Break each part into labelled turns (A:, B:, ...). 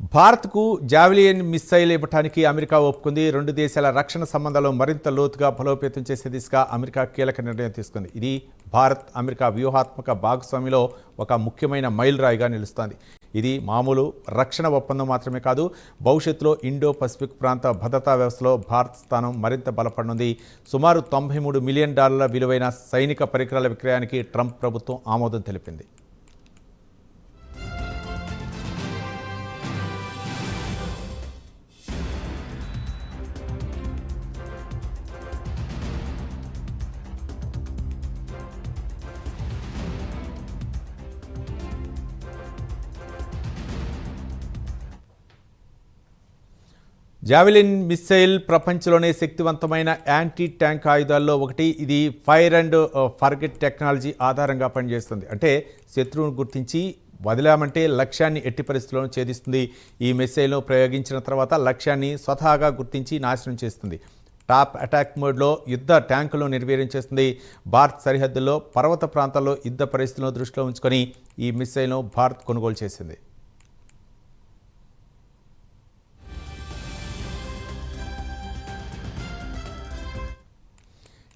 A: భారత్కు జావెలియన్ మిస్సైల్ ఇవ్వటానికి అమెరికా ఒప్పుకుంది. రెండు దేశాల రక్షణ సంబంధాలు మరింత లోతుగా బలోపేతం చేసే దిశగా అమెరికా కీలక నిర్ణయం తీసుకుంది. ఇది భారత్ అమెరికా వ్యూహాత్మక భాగస్వామిలో ఒక ముఖ్యమైన మైలురాయిగా నిలుస్తోంది. ఇది మామూలు రక్షణ ఒప్పందం మాత్రమే కాదు భవిష్యత్తులో ఇండో పసిఫిక్ ప్రాంత భద్రతా వ్యవస్థలో భారత్ స్థానం మరింత బలపడనుంది. సుమారు తొంభై మూడు మిలియన్ డాలర్ల విలువైన సైనిక పరికరాల విక్రయానికి ట్రంప్ ప్రభుత్వం ఆమోదం తెలిపింది. జావెలిన్ మిస్సైల్ ప్రపంచంలోనే శక్తివంతమైన యాంటీ ట్యాంక్ ఆయుధాల్లో ఒకటి. ఇది ఫైర్ అండ్ ఫర్గెట్ టెక్నాలజీ ఆధారంగా పనిచేస్తుంది. అంటే శత్రువును గుర్తించి వదిలామంటే లక్ష్యాన్ని ఎట్టి పరిస్థితుల్లోనూ ఛేదిస్తుంది. ఈ మిస్సైల్ను ప్రయోగించిన తర్వాత లక్ష్యాన్ని స్వతహాగా గుర్తించి నాశనం చేస్తుంది. టాప్ అటాక్ మోడ్లో యుద్ధ ట్యాంకులను నిర్వీర్యం చేస్తుంది. భారత్ సరిహద్దుల్లో పర్వత ప్రాంతాల్లో యుద్ధ పరిస్థితులను దృష్టిలో ఉంచుకొని ఈ మిస్సైల్ను భారత్ కొనుగోలు చేసింది.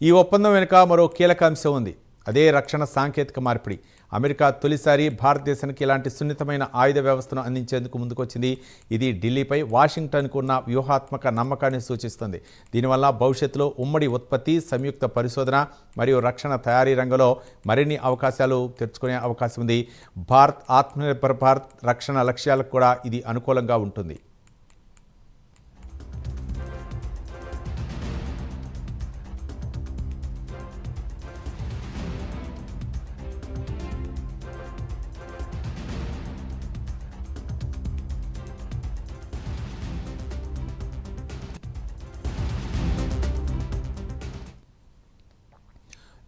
A: ఈ ఒప్పందం వెనుక మరో కీలక అంశం ఉంది. అదే రక్షణ సాంకేతిక మార్పిడి. అమెరికా తొలిసారి భారతదేశానికి ఇలాంటి సున్నితమైన ఆయుధ వ్యవస్థను అందించేందుకు ముందుకొచ్చింది. ఇది ఢిల్లీపై వాషింగ్టన్కు ఉన్న వ్యూహాత్మక నమ్మకాన్ని సూచిస్తుంది. దీనివల్ల భవిష్యత్తులో ఉమ్మడి ఉత్పత్తి సంయుక్త పరిశోధన మరియు రక్షణ తయారీ రంగంలో మరిన్ని అవకాశాలు తెరుచుకునే అవకాశం ఉంది. భారత్ ఆత్మనిర్భర్ భారత్ రక్షణ లక్ష్యాలకు కూడా ఇది అనుకూలంగా ఉంటుంది.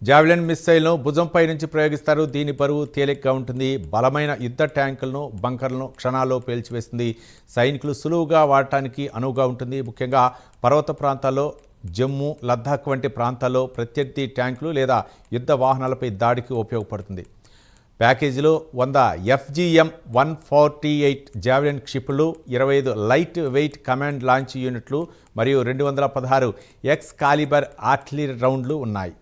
A: జావెలిన్ మిస్సైల్ను భుజంపై నుంచి ప్రయోగిస్తారు. దీని బరువు తేలికగా ఉంటుంది. బలమైన యుద్ధ ట్యాంకులను బంకర్లను క్షణాల్లో పేల్చివేస్తుంది. సైనికులు సులువుగా వాడటానికి అనువుగా ఉంటుంది. ముఖ్యంగా పర్వత ప్రాంతాల్లో జమ్మూ లద్దాఖ్ వంటి ప్రాంతాల్లో ప్రత్యర్థి ట్యాంకులు లేదా యుద్ధ వాహనాలపై దాడికి ఉపయోగపడుతుంది. ప్యాకేజీలో వంద FGM one forty eight javelin క్షిపులు ఇరవై ఐదు లైట్ వెయిట్ కమాండ్ లాంచ్ యూనిట్లు మరియు రెండు వందల పదహారు ఎక్స్ కాలిబర్ ఆర్టిలరీ రౌండ్లు ఉన్నాయి.